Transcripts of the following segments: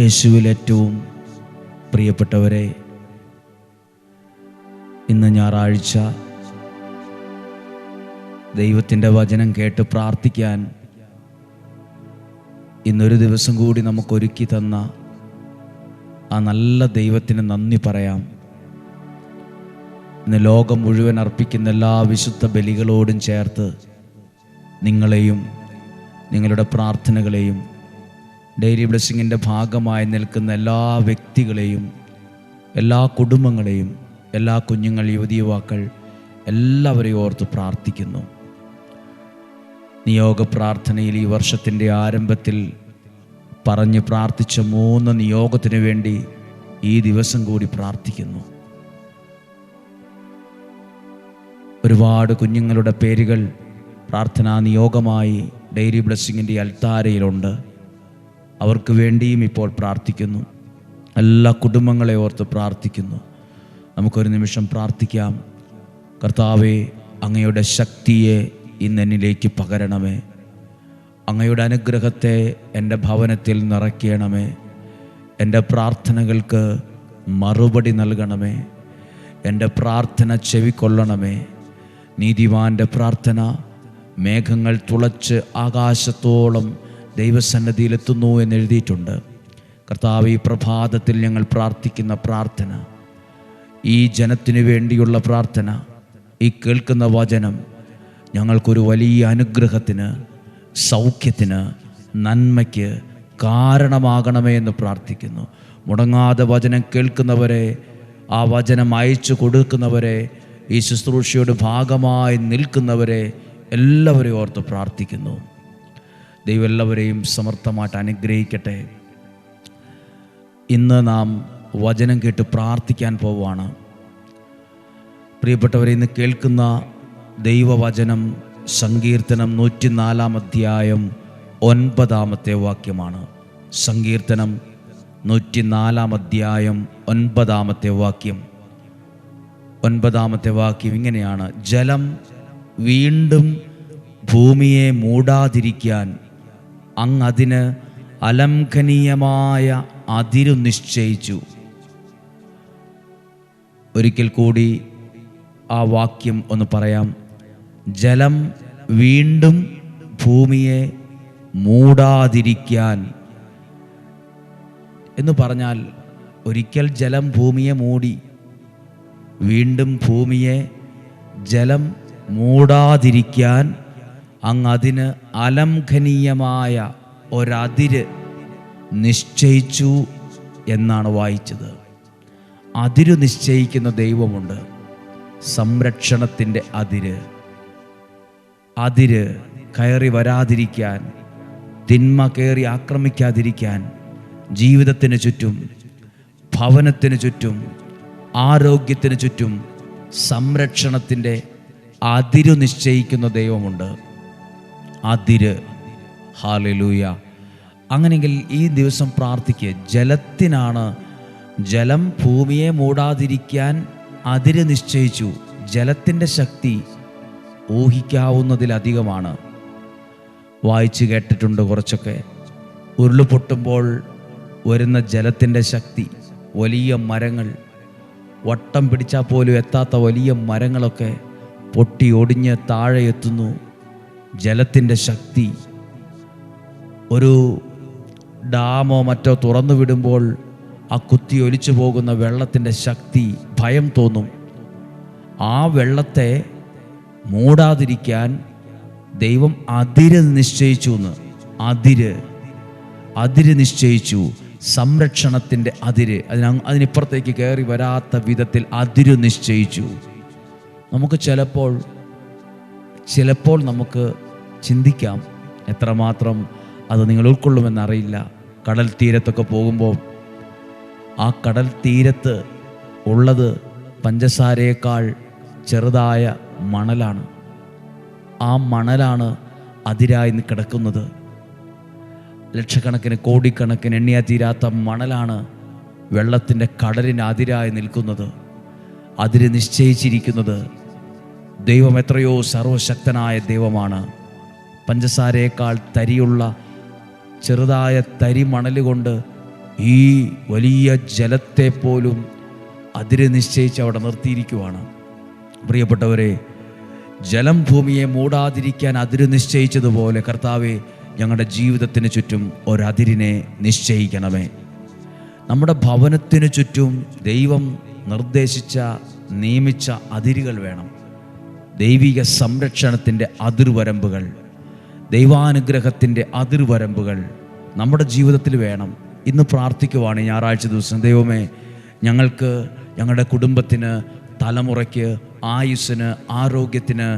യേശുവിൽ ഏറ്റവും പ്രിയപ്പെട്ടവരെ ഇന്ന് ഞായറാഴ്ച ദൈവത്തിന്റെ വചനം കേട്ട് പ്രാർത്ഥിക്കാൻ ഇന്നൊരു ദിവസം കൂടി നമുക്കൊരുക്കി തന്ന ആ നല്ല ദൈവത്തിന് നന്ദി പറയാം. ഇന്ന് ലോകം മുഴുവൻ അർപ്പിക്കുന്ന എല്ലാ വിശുദ്ധ ബലികളോടും ചേർത്ത് നിങ്ങളെയും നിങ്ങളുടെ പ്രാർത്ഥനകളെയും ഡെയിലി ബ്ലെസ്സിങ്ങിന്റെ ഭാഗമായി നിൽക്കുന്ന എല്ലാ വ്യക്തികളെയും എല്ലാ കുടുംബങ്ങളെയും എല്ലാ കുഞ്ഞുങ്ങൾ യുവതി യുവാക്കൾ എല്ലാവരെയും ഓർത്ത് പ്രാർത്ഥിക്കുന്നു. നിയോഗ പ്രാർത്ഥനയിൽ ഈ വർഷത്തിന്റെ ആരംഭത്തിൽ പറഞ്ഞ് പ്രാർത്ഥിച്ച മൂന്ന് നിയോഗത്തിനു വേണ്ടി ഈ ദിവസം കൂടി പ്രാർത്ഥിക്കുന്നു. ഒരുപാട് കുഞ്ഞുങ്ങളുടെ പേരുകൾ പ്രാർത്ഥനാ നിയോഗമായി ഡെയിലി ബ്ലെസ്സിങ്ങിന്റെ അൽത്താരയിലുണ്ട്. അവർക്ക് വേണ്ടിയും ഇപ്പോൾ പ്രാർത്ഥിക്കുന്നു. എല്ലാ കുടുംബങ്ങളെ ഓർത്ത് പ്രാർത്ഥിക്കുന്നു. നമുക്കൊരു നിമിഷം പ്രാർത്ഥിക്കാം. കർത്താവെ അങ്ങയുടെ ശക്തിയെ ഇന്ന് എന്നിലേക്ക് പകരണമേ. അങ്ങയുടെ അനുഗ്രഹത്തെ എന്റെ ഭവനത്തിൽ നിറയ്ക്കണമേ. എന്റെ പ്രാർത്ഥനകൾക്ക് മറുപടി നൽകണമേ. എന്റെ പ്രാർത്ഥന ചെവിക്കൊള്ളണമേ. നീതിമാന്റെ പ്രാർത്ഥന മേഘങ്ങൾ തുളച്ച് ആകാശത്തോളം ദൈവസന്നദ്ധിയിലെത്തുന്നു എന്ന് എഴുതിയിട്ടുണ്ട്. കർത്താവ് ഈ പ്രഭാതത്തിൽ ഞങ്ങൾ പ്രാർത്ഥിക്കുന്ന പ്രാർത്ഥന ഈ ജനത്തിനു വേണ്ടിയുള്ള പ്രാർത്ഥന ഈ കേൾക്കുന്ന വചനം ഞങ്ങൾക്കൊരു വലിയ അനുഗ്രഹത്തിന് സൗഖ്യത്തിന് നന്മയ്ക്ക് കാരണമാകണമേ എന്ന് പ്രാർത്ഥിക്കുന്നു. മുടങ്ങാതെ വചനം കേൾക്കുന്നവരെ ആ വചനം അയച്ചു കൊടുക്കുന്നവരെ ഈ ശുശ്രൂഷയുടെ ഭാഗമായി നിൽക്കുന്നവരെ എല്ലാവരെയും ഓർത്ത് പ്രാർത്ഥിക്കുന്നു. ദൈവം എല്ലാവരെയും സമർത്ഥമായിട്ട് അനുഗ്രഹിക്കട്ടെ. ഇന്ന് നാം വചനം കേട്ട് പ്രാർത്ഥിക്കാൻ പോവുകയാണ്. പ്രിയപ്പെട്ടവരെ ഇന്ന് കേൾക്കുന്ന ദൈവവചനം സങ്കീർത്തനം നൂറ്റിനാലാം അധ്യായം ഒൻപതാമത്തെ വാക്യമാണ്. സങ്കീർത്തനം നൂറ്റിനാലാം അധ്യായം ഒൻപതാമത്തെ വാക്യം. ഒൻപതാമത്തെ വാക്യം ഇങ്ങനെയാണ്. ജലം വീണ്ടും ഭൂമിയെ മൂടാതിരിക്കാൻ അങ്ങ് അതിന് അലംഘനീയമായ അതിരു നിശ്ചയിച്ചു. ഒരിക്കൽ കൂടി ആ വാക്യം ഒന്ന് പറയാം. ജലം വീണ്ടും ഭൂമിയെ മൂടാതിരിക്കാൻ. എന്ന് പറഞ്ഞാൽ ഒരിക്കൽ ജലം ഭൂമിയെ മൂടി വീണ്ടും ഭൂമിയെ ജലം മൂടാതിരിക്കാൻ അങ്ങ് അതിന് അലംഘനീയമായ ഒരതിര് നിശ്ചയിച്ചു എന്നാണ് വായിച്ചത്. അതിര് നിശ്ചയിക്കുന്ന ദൈവമുണ്ട്. സംരക്ഷണത്തിന്റെ അതിര്. അതിര് കയറി വരാതിരിക്കാൻ തിന്മ കയറി ആക്രമിക്കാതിരിക്കാൻ ജീവിതത്തിന് ചുറ്റും ഭവനത്തിന് ചുറ്റും ആരോഗ്യത്തിന് ചുറ്റും സംരക്ഷണത്തിന്റെ അതിരു നിശ്ചയിക്കുന്ന ദൈവമുണ്ട്. അതിര്. ഹാലലൂയ. അങ്ങനെയെങ്കിൽ ഈ ദിവസം പ്രാർത്ഥിക്കുക ജലത്തിനാണ് ജലം ഭൂമിയെ മൂടാതിരിക്കാൻ അതിര് നിശ്ചയിച്ചു. ജലത്തിന്റെ ശക്തി ഊഹിക്കാവുന്നതിലധികമാണ്. വായിച്ചു കേട്ടിട്ടുണ്ട് കുറച്ചൊക്കെ. ഉരുളുപൊട്ടുമ്പോൾ വരുന്ന ജലത്തിന്റെ ശക്തി വലിയ മരങ്ങൾ. വട്ടം പിടിച്ചാൽ പോലും എത്താത്ത വലിയ മരങ്ങളൊക്കെ പൊട്ടി ഒടിഞ്ഞ് താഴെ എത്തുന്നു. ജലത്തിന്റെ ശക്തി. ഒരു ഡാമോ മറ്റോ തുറന്നു വിടുമ്പോൾ ആ കുത്തി ഒലിച്ചു പോകുന്ന വെള്ളത്തിന്റെ ശക്തി ഭയം തോന്നും. ആ വെള്ളത്തെ മൂടാതിരിക്കാൻ ദൈവം അതിര് നിശ്ചയിച്ചു എന്ന്. അതിര്. അതിര് നിശ്ചയിച്ചു. സംരക്ഷണത്തിന്റെ അതിര്. അതിന് അതിനിപ്പുറത്തേക്ക് കയറി വരാത്ത വിധത്തിൽ അതിര് നിശ്ചയിച്ചു. നമുക്ക് ചിലപ്പോൾ ചിലപ്പോൾ നമുക്ക് ചിന്തിക്കാം എത്രമാത്രം അത് നിങ്ങൾ ഉൾക്കൊള്ളുമെന്നറിയില്ല. കടൽ തീരത്തൊക്കെ പോകുമ്പോൾ ആ കടൽ തീരത്ത് ഉള്ളത് പഞ്ചസാരയേക്കാൾ ചെറുതായ മണലാണ്. ആ മണലാണ് അതിരായി കിടക്കുന്നത്. ലക്ഷക്കണക്കിന് കോടിക്കണക്കിന് എണ്ണിയാ തീരാത്ത മണലാണ് വെള്ളത്തിന്റെ കടലിന് അതിരായി നിൽക്കുന്നത്. അതിര് നിശ്ചയിച്ചിരിക്കുന്നത്. ദൈവം എത്രയോ സർവശക്തനായ ദൈവമാണ്. പഞ്ചസാരയേക്കാൾ തരിയുള്ള ചെറുതായ തരി മണലുകൊണ്ട് കൊണ്ട് ഈ വലിയ ജലത്തെ പോലും അതിരെ നിശ്ചയിച്ച് അവിടെ നിർത്തിയിരിക്കുവാണ്. പ്രിയപ്പെട്ടവരെ ജലം ഭൂമിയെ മൂടാതിരിക്കാൻ അതിര് നിശ്ചയിച്ചതുപോലെ കർത്താവെ ഞങ്ങളുടെ ജീവിതത്തിന് ചുറ്റും ഒരതിരിനെ നിശ്ചയിക്കണമേ. നമ്മുടെ ഭവനത്തിന് ചുറ്റും ദൈവം നിർദ്ദേശിച്ച നിയമിച്ച അതിരുകൾ വേണം. ദൈവിക സംരക്ഷണത്തിന്റെ അതിർവരമ്പുകൾ ദൈവാനുഗ്രഹത്തിന്റെ അതിർവരമ്പുകൾ നമ്മുടെ ജീവിതത്തിൽ വേണം. ഇന്ന് പ്രാർത്ഥിക്കുവാണ് ഞായറാഴ്ച ദിവസം. ദൈവമേ ഞങ്ങൾക്ക് ഞങ്ങളുടെ കുടുംബത്തിന് തലമുറയ്ക്ക് ആയുസ്സിന് ആരോഗ്യത്തിന്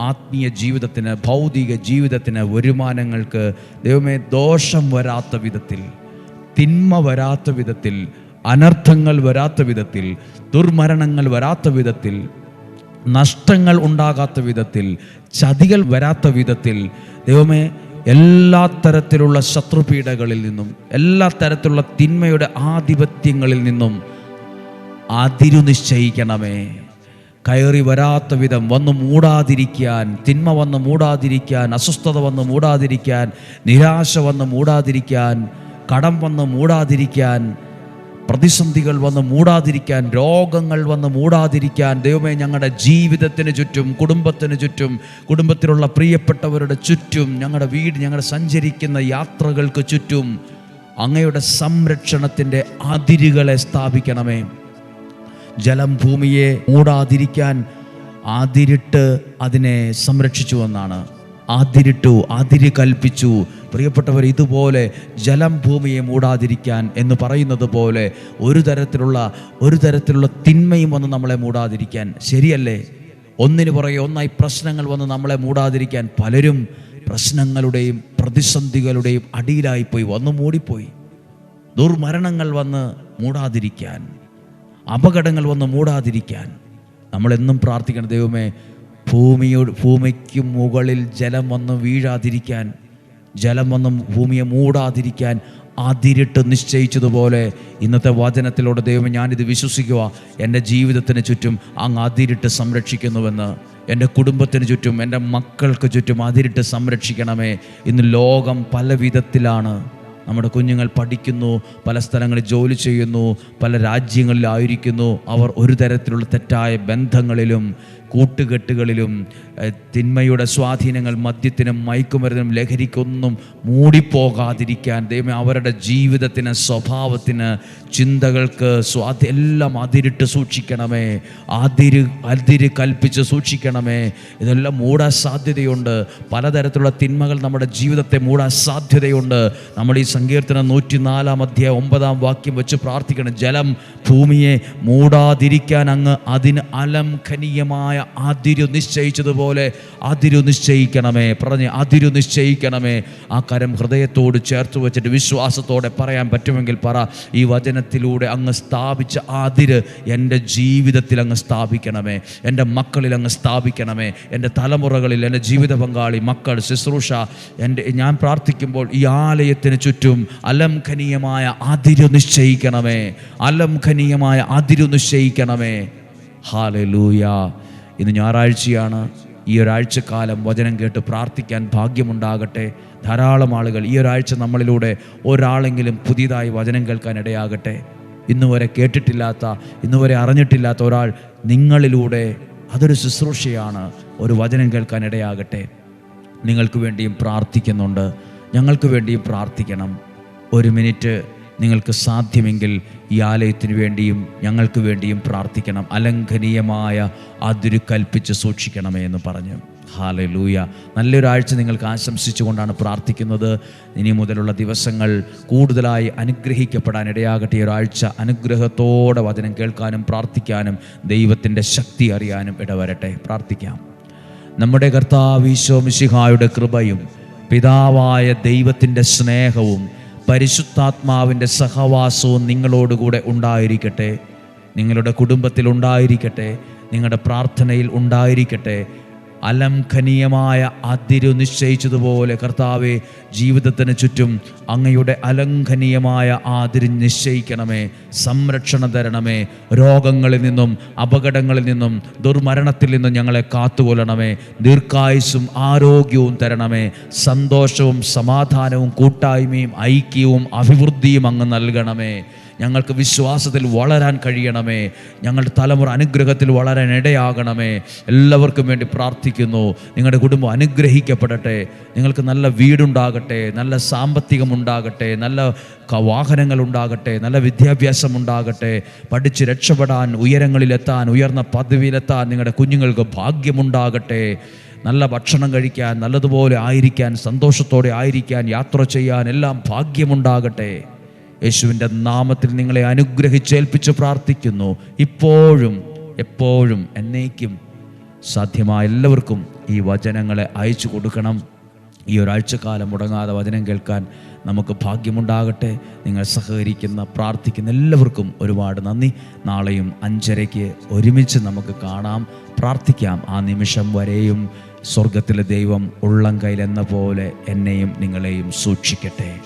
ആത്മീയ ജീവിതത്തിന് ഭൗതിക ജീവിതത്തിന് വരുമാനങ്ങൾക്ക് ദൈവമേ ദോഷം വരാത്ത വിധത്തിൽ തിന്മ വരാത്ത വിധത്തിൽ അനർത്ഥങ്ങൾ വരാത്ത വിധത്തിൽ ദുർമരണങ്ങൾ വരാത്ത വിധത്തിൽ നഷ്ടങ്ങൾ ഉണ്ടാകാത്ത വിധത്തിൽ ചതികൾ വരാത്ത വിധത്തിൽ ദൈവമേ എല്ലാ തരത്തിലുള്ള ശത്രുപീഠകളിൽ നിന്നും എല്ലാ തരത്തിലുള്ള തിന്മയുടെ ആധിപത്യങ്ങളിൽ നിന്നും അതിരു നിശ്ചയിക്കണമേ. കയറി വരാത്ത വിധം വന്ന് മൂടാതിരിക്കാൻ തിന്മ വന്ന് മൂടാതിരിക്കാൻ അസ്വസ്ഥത വന്ന് മൂടാതിരിക്കാൻ നിരാശ വന്ന് മൂടാതിരിക്കാൻ കടം വന്ന് മൂടാതിരിക്കാൻ പ്രതിസന്ധികൾ വന്ന് മൂടാതിരിക്കാൻ രോഗങ്ങൾ വന്ന് മൂടാതിരിക്കാൻ ദൈവമേ ഞങ്ങളുടെ ജീവിതത്തിന് ചുറ്റും കുടുംബത്തിന് ചുറ്റും കുടുംബത്തിലുള്ള പ്രിയപ്പെട്ടവരുടെ ചുറ്റും ഞങ്ങളുടെ വീട് ഞങ്ങളുടെ സഞ്ചരിക്കുന്ന യാത്രകൾക്ക് ചുറ്റും അങ്ങയുടെ സംരക്ഷണത്തിന്റെ അതിരുകളെ സ്ഥാപിക്കണമേ. ജലം ഭൂമിയെ മൂടാതിരിക്കാൻ അതിരിട്ട് അതിനെ സംരക്ഷിച്ചു എന്നാണ്. അതിരിട്ടു അതിര് കൽപ്പിച്ചു പ്രിയപ്പെട്ടവർ ഇതുപോലെ ജലം ഭൂമിയെ മൂടാതിരിക്കാൻ എന്ന് പറയുന്നത് പോലെ ഒരു തരത്തിലുള്ള ഒരു തരത്തിലുള്ള തിന്മയും വന്ന് നമ്മളെ മൂടാതിരിക്കാൻ. ശരിയല്ലേ? ഒന്നിനു പുറകെ ഒന്നായി പ്രശ്നങ്ങൾ വന്ന് നമ്മളെ മൂടാതിരിക്കാൻ പലരും പ്രശ്നങ്ങളുടെയും പ്രതിസന്ധികളുടെയും അടിയിലായിപ്പോയി വന്ന് മൂടിപ്പോയി. ദുർമരണങ്ങൾ വന്ന് മൂടാതിരിക്കാൻ അപകടങ്ങൾ വന്ന് മൂടാതിരിക്കാൻ നമ്മളെന്നും പ്രാർത്ഥിക്കണം. ദൈവമേ ഭൂമിയോട് ഭൂമിക്ക് മുകളിൽ ജലം വന്ന് വീഴാതിരിക്കാൻ ജലം വന്നും ഭൂമിയെ മൂടാതിരിക്കാൻ അതിരിട്ട് നിശ്ചയിച്ചതുപോലെ ഇന്നത്തെ വചനത്തിലൂടെ ദൈവം ഞാനിത് വിശ്വസിക്കുക. എന്റെ ജീവിതത്തിന് ചുറ്റും അങ്ങ് അതിരിട്ട് സംരക്ഷിക്കുന്നുവെന്ന് എന്റെ കുടുംബത്തിന് ചുറ്റും എന്റെ മക്കൾക്ക് ചുറ്റും അതിരിട്ട് സംരക്ഷിക്കണമേ. ഇന്ന് ലോകം പല വിധത്തിലാണ്. നമ്മുടെ കുഞ്ഞുങ്ങൾ പഠിക്കുന്നു പല സ്ഥലങ്ങളിൽ ജോലി ചെയ്യുന്നു പല രാജ്യങ്ങളിലായിരിക്കുന്നു. അവർ ഒരു തരത്തിലുള്ള തെറ്റായ ബന്ധങ്ങളിലും കൂട്ടുകെട്ടുകളിലും തിന്മയുടെ സ്വാധീനങ്ങൾ മദ്യത്തിനും മയക്കുമരുന്നിനും ലഹരിക്കൊന്നും മൂടിപ്പോകാതിരിക്കാൻ ദൈവം അവരുടെ ജീവിതത്തിന് സ്വഭാവത്തിന് ചിന്തകൾക്ക് സ്വാധീ എല്ലാം അതിരിട്ട് സൂക്ഷിക്കണമേ. അതിര് അതിര് കൽപ്പിച്ച് സൂക്ഷിക്കണമേ. ഇതെല്ലാം മൂടാൻ സാധ്യതയുണ്ട്. പലതരത്തിലുള്ള തിന്മകൾ നമ്മുടെ ജീവിതത്തെ മൂടാൻ സാധ്യതയുണ്ട്. നമ്മൾ ഈ സങ്കീർത്തനം നൂറ്റിനാലാം അധ്യായം ഒമ്പതാം വാക്യം വെച്ച് പ്രാർത്ഥിക്കണം. ജലം ഭൂമിയെ മൂടാതിരിക്കാൻ അങ്ങ് അതിന് അലംഘനീയമായ അതിരു നിശ്ചയിച്ചതുപോലെ അതിരു നിശ്ചയിക്കണമേ. പറഞ്ഞ് അതിരു നിശ്ചയിക്കണമേ. ആ കരം ഹൃദയത്തോട് ചേർത്ത് വെച്ചിട്ട് വിശ്വാസത്തോടെ പറയാൻ പറ്റുമെങ്കിൽ പറ. ഈ വചനത്തിലൂടെ അങ്ങ് സ്ഥാപിച്ച അതിര് എന്റെ ജീവിതത്തിൽ അങ്ങ് സ്ഥാപിക്കണമേ. എന്റെ മക്കളിൽ അങ്ങ് സ്ഥാപിക്കണമേ. എന്റെ തലമുറകളിൽ എന്റെ ജീവിത പങ്കാളി മക്കൾ ശുശ്രൂഷ എന്റെ ഞാൻ പ്രാർത്ഥിക്കുമ്പോൾ ഈ ആലയത്തിന് ചുറ്റും അലംഘനീയമായ അതിരു നിശ്ചയിക്കണമേ. അലംഘനീയമായ അതിരു നിശ്ചയിക്കണമേ. ഹാലലൂയ ഇന്ന് ഞായറാഴ്ചയാണ്. ഈ ഒരാഴ്ചക്കാലം വചനം കേട്ട് പ്രാർത്ഥിക്കാൻ ഭാഗ്യമുണ്ടാകട്ടെ. ധാരാളം ആളുകൾ ഈ ഒരാഴ്ച നമ്മളിലൂടെ ഒരാളെങ്കിലും പുതിയതായി വചനം കേൾക്കാൻ ഇടയാകട്ടെ. ഇന്നുവരെ കേട്ടിട്ടില്ലാത്ത ഇന്നുവരെ അറിഞ്ഞിട്ടില്ലാത്ത ഒരാൾ നിങ്ങളിലൂടെ അതൊരു ശുശ്രൂഷയാണ്. ഒരു വചനം കേൾക്കാൻ ഇടയാകട്ടെ. നിങ്ങൾക്ക് വേണ്ടിയും പ്രാർത്ഥിക്കുന്നുണ്ട്. ഞങ്ങൾക്ക് വേണ്ടിയും പ്രാർത്ഥിക്കണം. ഒരു മിനിറ്റ് നിങ്ങൾക്ക് സാധ്യമെങ്കിൽ ഈ ആലയത്തിന് വേണ്ടിയും ഞങ്ങൾക്ക് വേണ്ടിയും പ്രാർത്ഥിക്കണം. അലംഘനീയമായ അതിരു കൽപ്പിച്ച് സൂക്ഷിക്കണമേ എന്ന് പറഞ്ഞു. ഹാലലൂയ നല്ലൊരാഴ്ച നിങ്ങൾക്ക് ആശംസിച്ചുകൊണ്ടാണ് പ്രാർത്ഥിക്കുന്നത്. ഇനി മുതലുള്ള ദിവസങ്ങൾ കൂടുതലായി അനുഗ്രഹിക്കപ്പെടാൻ ഇടയാകട്ടെ ഒരാഴ്ച അനുഗ്രഹത്തോടെ വചനം കേൾക്കാനും പ്രാർത്ഥിക്കാനും ദൈവത്തിന്റെ ശക്തി അറിയാനും ഇടവരട്ടെ. പ്രാർത്ഥിക്കാം. നമ്മുടെ കർത്താവ് ഈശോ മിശിഹായുടെ കൃപയും പിതാവായ ദൈവത്തിന്റെ സ്നേഹവും പരിശുദ്ധാത്മാവിന്റെ സഹവാസവും നിങ്ങളോടുകൂടെ ഉണ്ടായിരിക്കട്ടെ. നിങ്ങളുടെ കുടുംബത്തിൽ ഉണ്ടായിരിക്കട്ടെ. നിങ്ങളുടെ പ്രാർത്ഥനയിൽ ഉണ്ടായിരിക്കട്ടെ. അലംഘനീയമായ അതിരു നിശ്ചയിച്ചതുപോലെ കർത്താവെ ജീവിതത്തിന് ചുറ്റും അങ്ങയുടെ അലംഘനീയമായ ആതിരി നിശ്ചയിക്കണമേ സംരക്ഷണം തരണമേ രോഗങ്ങളിൽ നിന്നും അപകടങ്ങളിൽ നിന്നും ദുർമരണത്തിൽ നിന്നും ഞങ്ങളെ കാത്തുകൊള്ളണമേ ദീർഘായുസും ആരോഗ്യവും തരണമേ സന്തോഷവും സമാധാനവും കൂട്ടായ്മയും ഐക്യവും അഭിവൃദ്ധിയും അങ്ങ് നൽകണമേ. ഞങ്ങൾക്ക് വിശ്വാസത്തിൽ വളരാൻ കഴിയണമേ. ഞങ്ങളുടെ തലമുറ അനുഗ്രഹത്തിൽ വളരാൻ ഇടയാകണമേ. എല്ലാവർക്കും വേണ്ടി പ്രാർത്ഥിക്കുന്നു. നിങ്ങളുടെ കുടുംബം അനുഗ്രഹിക്കപ്പെടട്ടെ. നിങ്ങൾക്ക് നല്ല വീടുണ്ടാകട്ടെ. നല്ല സാമ്പത്തികം ഉണ്ടാകട്ടെ നല്ല വാഹനങ്ങൾ ഉണ്ടാകട്ടെ നല്ല വിദ്യാഭ്യാസം ഉണ്ടാകട്ടെ പഠിച്ച് രക്ഷപ്പെടാൻ ഉയരങ്ങളിലെത്താൻ ഉയർന്ന പദവിയിലെത്താൻ നിങ്ങളുടെ കുഞ്ഞുങ്ങൾക്ക് ഭാഗ്യമുണ്ടാകട്ടെ. നല്ല ഭക്ഷണം കഴിക്കാൻ നല്ലതുപോലെ ആയിരിക്കാൻ സന്തോഷത്തോടെ ആയിരിക്കാൻ യാത്ര ചെയ്യാൻ എല്ലാം ഭാഗ്യമുണ്ടാകട്ടെ. യേശുവിന്റെ നാമത്തിൽ നിങ്ങളെ അനുഗ്രഹിച്ചേൽപ്പിച്ച് പ്രാർത്ഥിക്കുന്നു. ഇപ്പോഴും എപ്പോഴും എന്നേക്കും സാധ്യമായ എല്ലാവർക്കും ഈ വചനങ്ങളെ അയച്ചു കൊടുക്കണം. ഈ ഒരാഴ്ചക്കാലം മുടങ്ങാതെ വചനം കേൾക്കാൻ നമുക്ക് ഭാഗ്യമുണ്ടാകട്ടെ. നിങ്ങൾ സഹകരിക്കുന്ന പ്രാർത്ഥിക്കുന്ന എല്ലാവർക്കും ഒരുപാട് നന്ദി. നാളെയും അഞ്ചരയ്ക്ക് ഒരുമിച്ച് നമുക്ക് കാണാം പ്രാർത്ഥിക്കാം. ആ നിമിഷം വരെയും സ്വർഗത്തിലെ ദൈവം ഉള്ളം കയ്യിലെന്ന പോലെ എന്നെയും നിങ്ങളെയും സൂക്ഷിക്കട്ടെ.